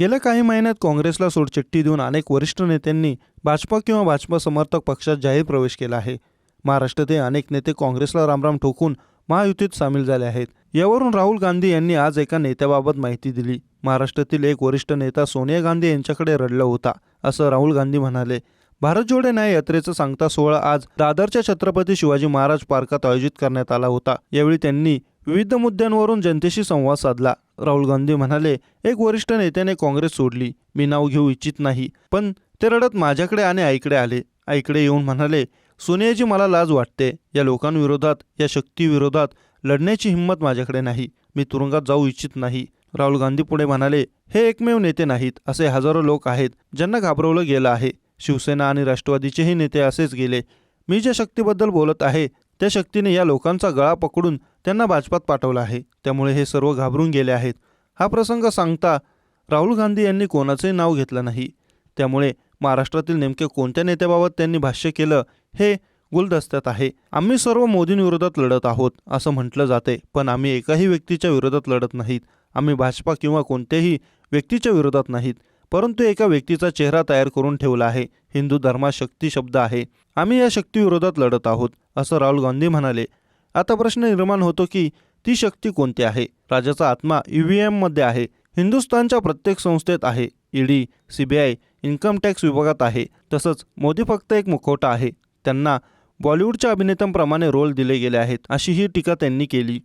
गेल्या काही महिन्यात काँग्रेसला सोडचिठ्ठी देऊन अनेक वरिष्ठ नेत्यांनी भाजपा किंवा भाजपा समर्थक पक्षात जाहीर प्रवेश केला आहे. महाराष्ट्रातील अनेक नेते काँग्रेसला रामराम ठोकून महायुतीत सामील झाले आहेत. यावरून राहुल गांधी यांनी आज एका नेत्याबाबत माहिती दिली. महाराष्ट्रातील एक वरिष्ठ नेता सोनिया गांधी यांच्याकडे रडला होता असं राहुल गांधी म्हणाले. भारत जोडे न्याय यात्रेचा सांगता सोहळा आज दादरच्या छत्रपती शिवाजी महाराज पार्कात आयोजित करण्यात आला होता. यावेळी त्यांनी विविध मुद्द्यांवरून जनतेशी संवाद साधला. राहुल गांधी म्हणाले एक वरिष्ठ नेत्याने काँग्रेस सोडली. मी नाव घेऊ इच्छित नाही. पण ते रडत माझ्याकडे आणि आईकडे आले. आईकडे येऊन म्हणाले सोनियाजी मला लाज वाटते. या लोकांविरोधात या शक्तीविरोधात लढण्याची हिंमत माझ्याकडे नाही. मी तुरुंगात जाऊ इच्छित नाही. राहुल गांधी पुढे म्हणाले हे एकमेव नेते नाहीत. असे हजारो लोक आहेत. ज्यांना घाबरवलं गेलं आहे. शिवसेना आणि राष्ट्रवादीचेही नेते असेच गेले. मी ज्या शक्तीबद्दल बोलत आहे त्या शक्तीने या लोकांचा गळा पकडून त्यांना भाजपात पाठवलं आहे. त्यामुळे हे सर्व घाबरून गेले आहेत. हा प्रसंग सांगता राहुल गांधी यांनी कोणाचंही नाव घेतलं नाही. त्यामुळे महाराष्ट्रातील नेमके कोणत्या नेत्याबाबत त्यांनी भाष्य केलं हे गुलदस्त्यात आहे. आम्ही सर्व मोदींविरोधात लढत आहोत असं म्हटलं जाते. पण आम्ही एकाही व्यक्तीच्या विरोधात लढत नाहीत. आम्ही भाजपा किंवा कोणत्याही व्यक्तीच्या विरोधात नाहीत. परंतु एका व्यक्तीचा चेहरा तयार करून ठेवला आहे. हिंदू धर्मात शक्ती शब्द आहे. आम्ही या शक्तीविरोधात लढत आहोत असं राहुल गांधी म्हणाले. आता प्रश्न निर्माण होतो की ती शक्ती कोणती आहे? राजाचा आत्मा ईव्हीएममध्ये आहे. हिंदुस्थानच्या प्रत्येक संस्थेत आहे. ईडी सीबीआय इन्कम टॅक्स विभागात आहे. तसंच मोदी फक्त एक मुखवटा आहे. त्यांना बॉलिवूडच्या अभिनेत्यांप्रमाणे रोल दिले गेले आहेत अशी ही टीका त्यांनी केली.